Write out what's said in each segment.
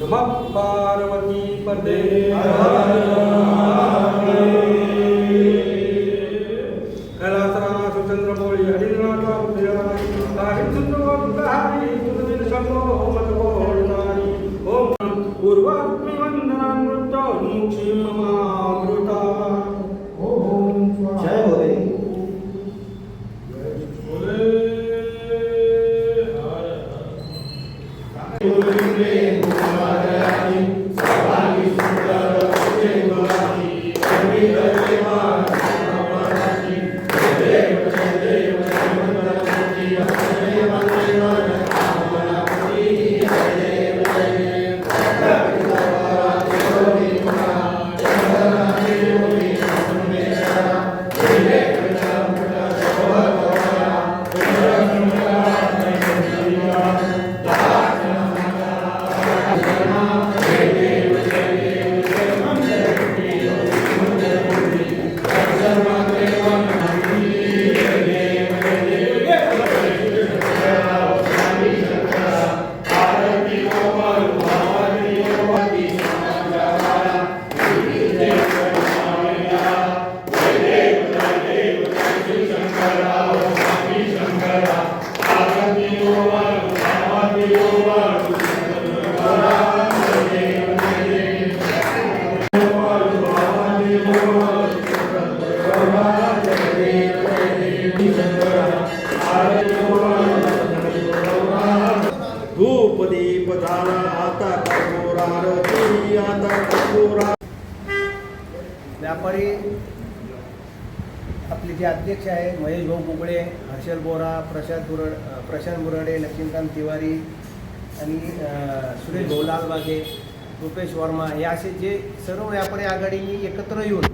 नमः पार्वती पदे कैलासरासु चंद्रमौळी हरिनाथा पूर्वाग्निवंदनामृत मुक्षी ममामृता जय हो धूप दीप झाला आता कर्पूर आरती आता कर्पूर व्यापारी आपले जे अध्यक्ष आहे महेश भाऊ कुबळे हर्षल बोरा प्रशांत बुरड प्रशांत बुराडे लक्ष्मीकांत तिवारी आणि सुरेश भाऊ लालबागे रुपेश वर्मा हे असे जे सर्व व्यापारी आघाडीने एकत्र येऊन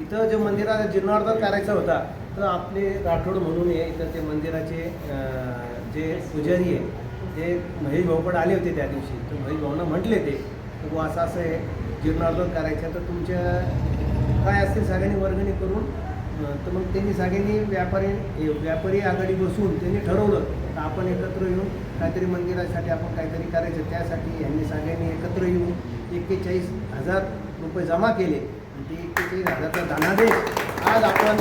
इथं जे मंदिराचा जीर्णोद्धार करायचा होता तर आपले राठोड म्हणून आहे इथं ते मंदिराचे जे पुजारी आहे ते महेश भाऊकडे आले होते त्या दिवशी. तर महेश भाऊनं म्हटले ते की बुवा असं असं आहे जीर्णोद्धार करायचं तर तुमच्या काय असते सगळ्यांनी वर्गणी करून तर मग त्यांनी सगळ्यांनी व्यापारी व्यापारी आघाडी बसून त्यांनी ठरवलं तर आपण एकत्र येऊन काहीतरी मंदिरासाठी आपण काहीतरी करायचं त्यासाठी यांनी सगळ्यांनी एकत्र येऊन एक्केचाळीस हजार रुपये जमा केले. आणि ते एक्केचाळीस हजारचा धनादेश आज आपण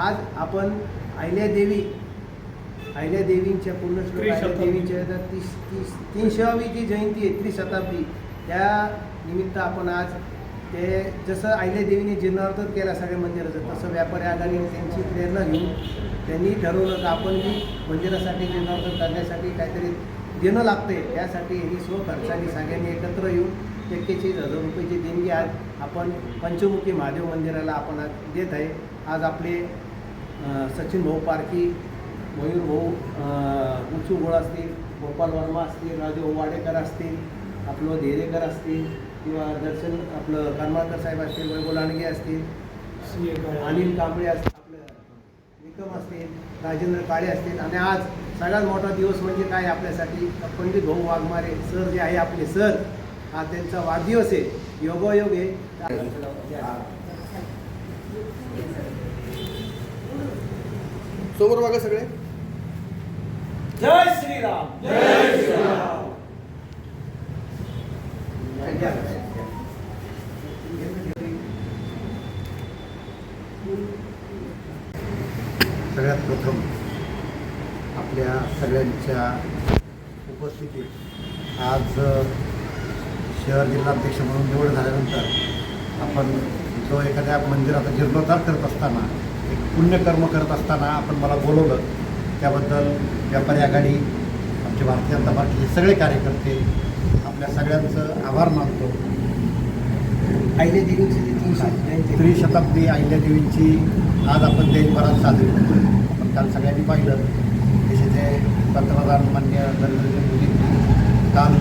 आज आपण अहिल्यादेवी अहिल्यादेवींच्या अहिल्यादेवीच्या तर तीस तीस तीनशेवी जी जयंती आहे त्रिशताब्दी. त्या निमित्त आपण आज ते जसं अहिल्यादेवीने जीर्णोद्धार केला सगळ्या मंदिराचं तसं व्यापारी आघाडीने त्यांची प्रेरणा घेऊन त्यांनी ठरवलं की आपण बी मंदिरासाठी जीर्णोद्धार करण्यासाठी काहीतरी देणं लागते त्यासाठी यांनी स्वखर्चाने सगळ्यांनी एकत्र येऊन एक्केचाळीस हजार रुपयाची देणगी आज आपण पंचमुखी महादेव मंदिराला आपण आज देत आहे. आज आपले सचिन भाऊ पारखी मयूर भाऊ उचू गोळ असतील गोपाल वर्मा असतील राजू वाडेकर असतील आपलं धेरेकर असतील किंवा दर्शन आपलं करमाळकर साहेब असतील वैभव लांडगे असतील अनिल कांबळे असतील आपलं निकम असतील राजेंद्र काळे असतील. आणि आज सगळ्यात मोठा दिवस म्हणजे काय आपल्यासाठी? पंडित भाऊ वाघमारे सर जे आहे आपले सर हा त्यांचा वाढदिवस आहे. योगायोग आहे. समोर बघा सगळे. जय श्रीराम. जय श्रीराम. सगळ्यात प्रथम आपल्या सगळ्यांच्या उपस्थितीत आज शहर जिल्हाध्यक्ष म्हणून निवड झाल्यानंतर आपण जो एखाद्या मंदिराचा जीर्णोद्धार करत असताना एक पुण्यकर्म करत असताना आपण मला बोलवलं. त्याबद्दल व्यापारी आघाडी आमचे भारतीय जनता पार्टीचे सगळे कार्यकर्ते आपल्या सगळ्यांचं आभार मानतो. अहिल्यादेवींची जी तीनशे त्रिशताब्दी अहिल्यादेवींची आज आपण देशभरात साजरी करतो आपण काल सगळ्यांनी पाहिलं देशाचे पंतप्रधान मान्य नरेंद्र मोदी काल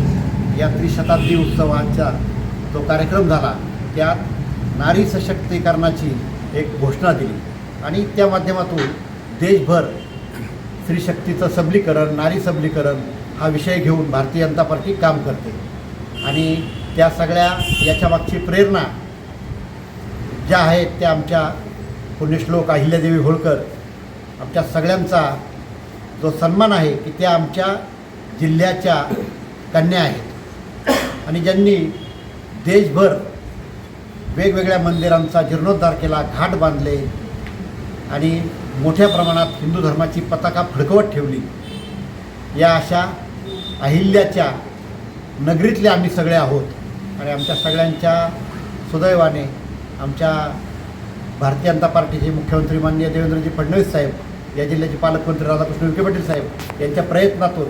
या त्रिशताब्दी उत्सवाचा जो कार्यक्रम झाला त्यात नारी सशक्तीकरणाची एक घोषणा दिली. आणि त्या माध्यमातून देशभर स्त्रीशक्तीचं सबलीकरण नारी सबलीकरण हा विषय घेऊन भारतीय जनता पार्टी काम करते. आणि त्या सगळ्या याच्यामागची प्रेरणा ज्या आहेत त्या आमच्या पुण्यश्लोक अहिल्यादेवी होळकर आमच्या सगळ्यांचा जो सन्मान आहे की त्या आमच्या जिल्ह्याच्या कन्या आहेत. आणि ज्यांनी देशभर वेगवेगळ्या मंदिरांचा जीर्णोद्धार केला घाट बांधले आणि मोठ्या प्रमाणात हिंदू धर्माची पताका फडकवत ठेवली या अशा अहिल्याच्या नगरीतले आम्ही सगळे आहोत. आणि आमच्या सगळ्यांच्या सुदैवाने आमच्या भारतीय जनता पार्टीचे मुख्यमंत्री माननीय देवेंद्रजी फडणवीस साहेब या जिल्ह्याचे पालकमंत्री राधाकृष्ण विखे पाटील साहेब यांच्या प्रयत्नातून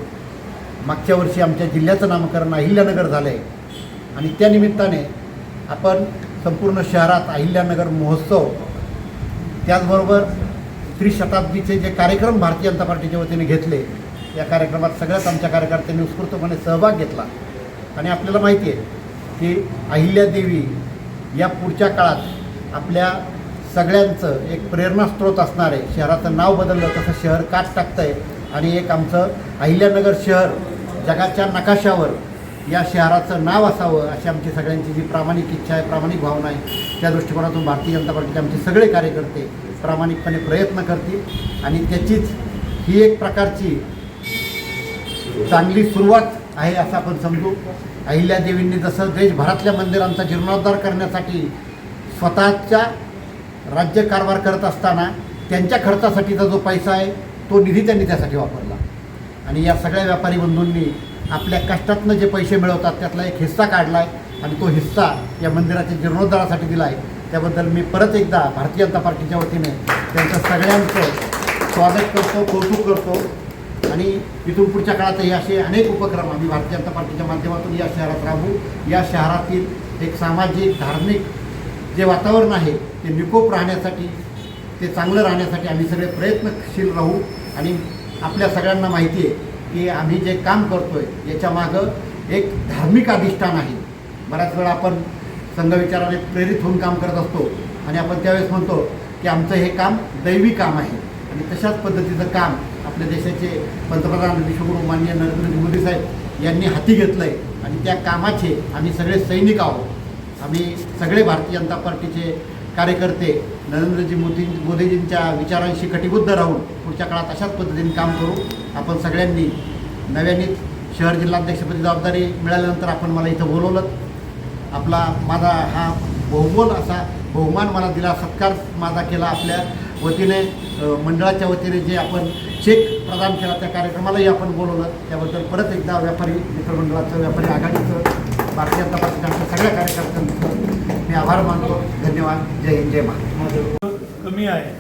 मागच्या वर्षी आमच्या जिल्ह्याचं नामकरण अहिल्यानगर झालं आहे आणि त्या निमित्ताने आपण संपूर्ण शहरात अहिल्यानगर महोत्सव त्याचबरोबर त्रिशताब्दीचे जे कार्यक्रम भारतीय जनता पार्टीच्या वतीने घेतले या कार्यक्रमात सगळ्याच आमच्या कार्यकर्त्यांनी उत्स्फूर्तपणे सहभाग घेतला. आणि आपल्याला माहिती आहे की अहिल्यादेवी या पुढच्या काळात आपल्या सगळ्यांचं एक प्रेरणास्त्रोत असणार आहे. शहराचं नाव बदललं तसं शहर काट टाकतं आहे आणि एक आमचं अहिल्यानगर शहर जगाच्या नकाशावर या शहराचं नाव असावं अशी आमची सगळ्यांची जी प्रामाणिक इच्छा आहे प्रामाणिक भावना आहे त्या दृष्टिकोनातून भारतीय जनता पार्टीचे आमचे सगळे कार्यकर्ते प्रामाणिकपणे प्रयत्न करतील. आणि त्याचीच ही एक प्रकारची चांगली सुरुवात आहे असं आपण समजू. अहिल्यादेवींनी जसं देशभरातल्या मंदिरांचा जीर्णोद्धार करण्यासाठी स्वतःच्या राज्यकारभार करत असताना त्यांच्या खर्चासाठीचा जो पैसा आहे तो निधी त्यांनी त्यासाठी वापरला. आणि या सगळ्या व्यापारी बंधूंनी आपल्या कष्टातनं जे पैसे मिळवतात त्यातला एक हिस्सा काढला आहे आणि तो हिस्सा या मंदिराच्या जीर्णोद्धारासाठी दिला आहे त्याबद्दल मी परत एकदा भारतीय जनता पार्टीच्या वतीने त्यांचं सगळ्यांचं स्वागत करतो कौतुक करतो. आणि इथून पुढच्या काळातही असे अनेक उपक्रम आम्ही भारतीय जनता पार्टीच्या माध्यमातून या शहरात राबवू. या शहरातील एक सामाजिक धार्मिक जे वातावरण आहे ते निकोप राहण्यासाठी ते चांगलं राहण्यासाठी आम्ही सगळे प्रयत्नशील राहू. आणि आपल्या सगळ्यांना माहिती आहे की आम्ही जे काम करतो आहे याच्यामागं एक धार्मिक अधिष्ठान आहे. बऱ्याच वेळा आपण संघविचाराने प्रेरित होऊन काम करत असतो आणि आपण त्यावेळेस म्हणतो की आमचं हे काम दैवी काम आहे. आणि तशाच पद्धतीचं काम आपल्या देशाचे पंतप्रधान विश्वगुरू माननीय नरेंद्र मोदी साहेब यांनी हाती घेतलं आहे आणि त्या कामाचे आम्ही सगळे सैनिक आहोत. आम्ही सगळे भारतीय जनता पार्टीचे कार्यकर्ते नरेंद्रजी मोदी मोदीजींच्या विचारांशी कटिबद्ध राहून पुढच्या काळात अशाच पद्धतीने काम करू. आपण सगळ्यांनी नव्याने शहर जिल्हाध्यक्षपदी जबाबदारी मिळाल्यानंतर आपण मला इथं बोलवलं. आपला माझा हा बहुमोल असा बहुमान मला दिला सत्कार माझा केला आपल्या वतीने. मंडळाच्या वतीने जे आपण चेक प्रदान केला त्या कार्यक्रमालाही आपण बोलवलं. त्याबद्दल परत एकदा व्यापारी मित्रमंडळाचं व्यापारी आघाडीचं भारतीय जनता पार्टीच्या आमच्या सगळ्या कार्यकर्त्यांचं मी आभार मानतो. धन्यवाद. जय हिंद जय महाराष्ट्र. कमी आहे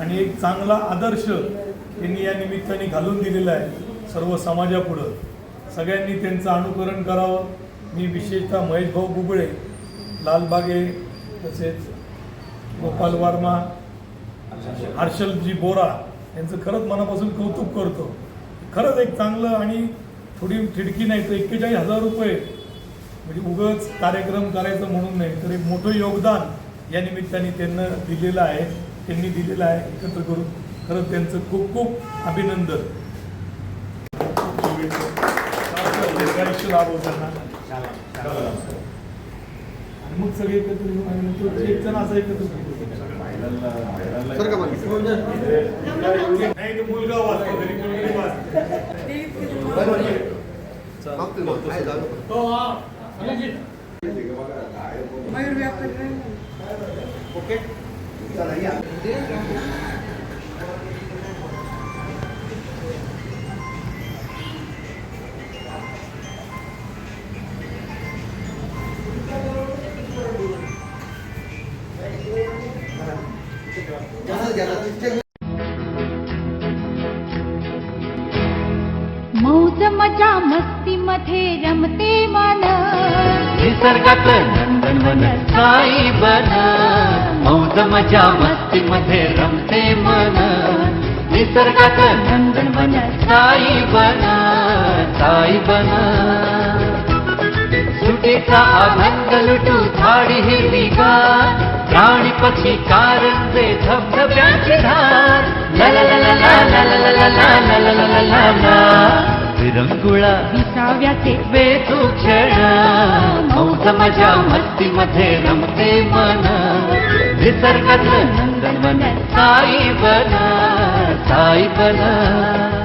आणि एक चांगला आदर्श त्यांनी या निमित्ताने घालून दिलेला आहे सर्व समाजापुढं. सगळ्यांनी त्यांचं अनुकरण करावं. मी विशेषतः महेश भाऊ बुबळे लालबागे तसेच गोपाल वर्मा हर्षलजी बोरा यांचं खरंच मनापासून कौतुक करतो. खरंच एक चांगलं आणि थोडी थिडकी नाही तर एक्केचाळीस हजार रुपये म्हणजे उगच कार्यक्रम करायचं म्हणून नाही तर एक मोठं योगदान या निमित्ताने त्यांना दिलेलं आहे. त्यांनी दिलेलं आहे एकत्र करून खरंच त्यांचं खूप खूप अभिनंदन. आणि मग सगळे एकत्र येऊन आणि नंतर एक जण असं एकत्र मयूर व्यापारी नाही ओके मौज मजा मस्ती मध्ये रमते मन. निसर्गात नंदनवन साई बन. मौज मजा मस्ती मध्ये रमते मन. निसर्गात नंदनवन साई बन. साई बन. सुटीचा आनंद लुटू झाडी हिरवी गार प्राणी पक्षी कारंजे धबधब्याची धार ला ला ला ला ला ला ला ला ला ला ला ला विरंगुळा विसाव्याचे वेचू क्षण मौज मजा मस्ती मध्ये रमते मन निसर्गातलं नंदनवन साई बन साई बन